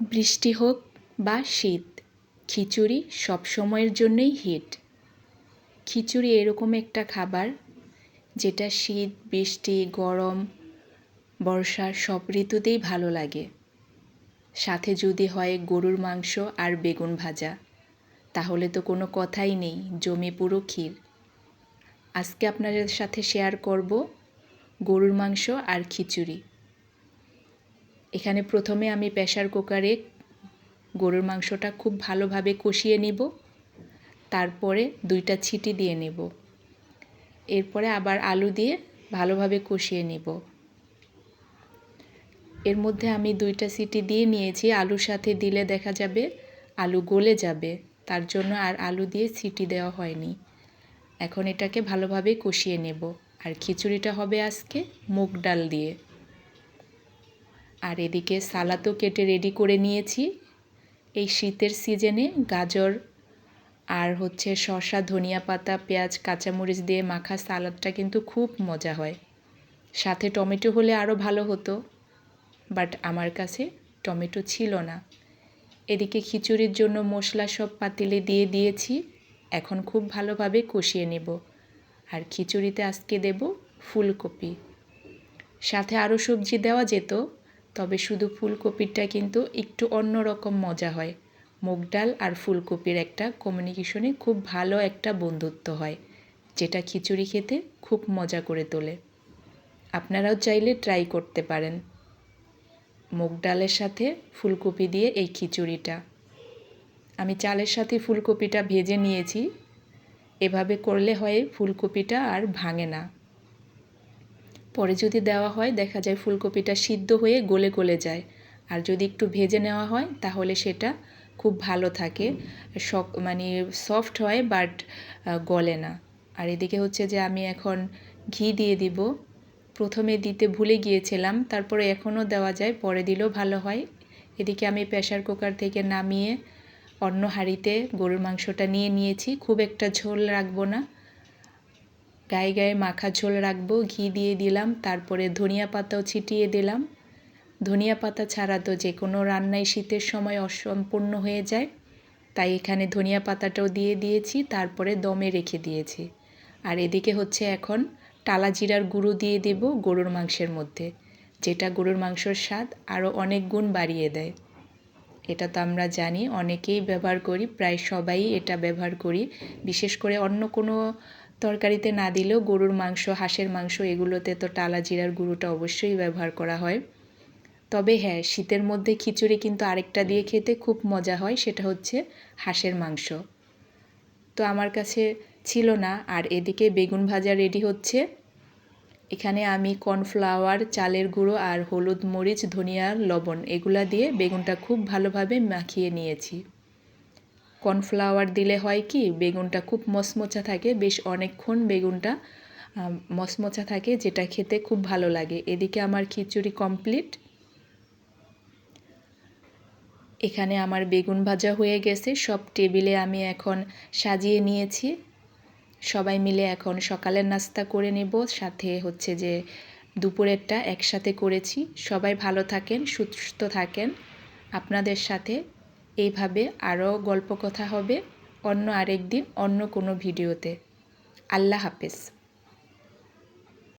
বৃষ্টি হোক বা শীত, খিচুড়ি সব সময়ের জন্যই হিট। খিচুড়ি এরকম একটা খাবার যেটা শীত, বৃষ্টি, গরম, বর্ষা সব ঋতুতেই ভালো লাগে। সাথে যদি হয় গরুর মাংস আর বেগুন ভাজা, তাহলে তো কোনো কথাই নেই, জমি পুরো ক্ষীর। আজকে আপনাদের সাথে শেয়ার করব গরুর মাংস আর খিচুড়ি। এখানে প্রথমে আমি প্রেশার কুকারে গরুর মাংসটা খুব ভালোভাবে কষিয়ে নিব। তারপরে দুইটা ছিটি দিয়ে নেব। এরপরে আবার আলু দিয়ে ভালোভাবে কষিয়ে নিব। এর মধ্যে আমি দুইটা সিটি দিয়ে নিয়েছি। আলুর সাথে দিলে দেখা যাবে আলু গলে যাবে। তার জন্য আর আলু দিয়ে সিটি দেওয়া হয়নি। এখন এটাকে ভালোভাবে কষিয়ে নেব। আর খিচুড়িটা হবে আজকে মুগ ডাল দিয়ে। আর এদিকে সালাদও কেটে রেডি করে নিয়েছি। এই শীতের সিজনে গাজর আর হচ্ছে শসা, ধনিয়া পাতা, পেঁয়াজ, কাঁচামরিচ দিয়ে মাখা সালাদটা কিন্তু খুব মজা হয়। সাথে টমেটো হলে আরও ভালো হতো বাট আমার কাছে টমেটো ছিল না। এদিকে খিচুড়ির জন্য মশলা সব পাতিলে দিয়ে দিয়েছি, এখন খুব ভালোভাবে কষিয়ে নেব। আর খিচুড়িতে আজকে দেব ফুলকপি। সাথে আরও সবজি দেওয়া যেত তবে শুধু ফুলকপিটা কিন্তু একটু অন্য রকম মজা হয়। মুগ ডাল আর ফুলকপির একটা কমিউনিকেশনে খুব ভালো একটা বন্ধুত্ব হয়, যেটা খিচুড়ি খেতে খুব মজা করে তোলে। আপনারাও চাইলে ট্রাই করতে পারেন। মুগ ডালের সাথে ফুলকপি দিয়ে এই খিচুড়িটা। আমি চালের সাথে ফুলকপিটা ভেজে নিয়েছি। এভাবে করলে হয় ফুলকপিটা আর ভাঙে না। পরে যদি দেওয়া হয়, দেখা যায় ফুলকপিটা সিদ্ধ হয়ে গলে গলে যায়। আর যদি একটু ভেজে নেওয়া হয়, তাহলে সেটা খুব ভালো থাকে। শক মানে সফট হয়, বাট গলে না। আর এদিকে হচ্ছে যে আমি এখন ঘি দিয়ে দিব। প্রথমে দিতে ভুলে গিয়েছিলাম, তারপরে এখনও দেওয়া যায়, পরে দিলেও ভালো হয়। এদিকে আমি প্রেশার কুকার থেকে নামিয়ে অন্য হাঁড়িতে গরুর মাংসটা নিয়ে নিয়েছি। খুব একটা ঝোল রাখব না। গায়ে গায়ে মাখা ঝোল রাখব, ঘি দিয়ে দিলাম, তারপরে ধনিয়া পাতাও ছিটিয়ে দিলাম। ধনিয়া পাতা ছাড়া তো যে কোনো রান্নায় শীতের সময় অসম্পূর্ণ হয়ে যায়। তাই এখানে ধনিয়া পাতাটাও দিয়ে দিয়েছি, তারপরে দমে রেখে দিয়েছি। আর এদিকে হচ্ছে এখন টালা জিরার গুঁড়ো দিয়ে দেব গরুর মাংসের মধ্যে, যেটা গরুর মাংসর স্বাদ আরও অনেক গুণ বাড়িয়ে দেয়। এটা তো আমরা জানি, অনেকেই ব্যবহার করি, প্রায় সবাই এটা ব্যবহার করি, বিশেষ করে অন্য কোনো তরকারিতে না দিলেও গরুর মাংস, হাঁসের মাংস এগুলোতে তো টালা জিরার গুঁড়োটা অবশ্যই ব্যবহার করা হয়। তবে হ্যাঁ শীতের মধ্যে খিচুড়ি কিন্তু আরেকটা দিয়ে খেতে খুব মজা হয়, সেটা হচ্ছে হাঁসের মাংস। তো আমার কাছে ছিল না, আর এদিকে বেগুন ভাজা রেডি হচ্ছে। এখানে আমি কর্নফ্লাওয়ার, চালের গুঁড়ো আর হলুদ মরিচ, ধনিয়া, লবণ এগুলা দিয়ে বেগুনটা খুব ভালোভাবে মাখিয়ে নিয়েছি। কর্নফ্লাওয়ার দিলে হয় কি, বেগুনটা খুব মচমচা থাকে, বেশ অনেকক্ষণ বেগুনটা মচমচা থাকে, যেটা খেতে খুব ভালো লাগে। এদিকে আমার খিচুড়ি কমপ্লিট এখানে আমার বেগুন ভাজা হয়ে গেছে, সব টেবিলে আমি এখন সাজিয়ে নিয়েছি। সবাই মিলে এখন সকালের নাস্তা করে নেব, সাথে হচ্ছে যে দুপুরেরটা একসাথে করেছি। সবাই ভালো থাকেন, সুস্থ থাকেন। আপনাদের সাথে এইভাবে আরও গল্প কথা হবে অন্য আরেক দিন অন্য কোনো ভিডিওতে। আল্লাহ হাফেজ।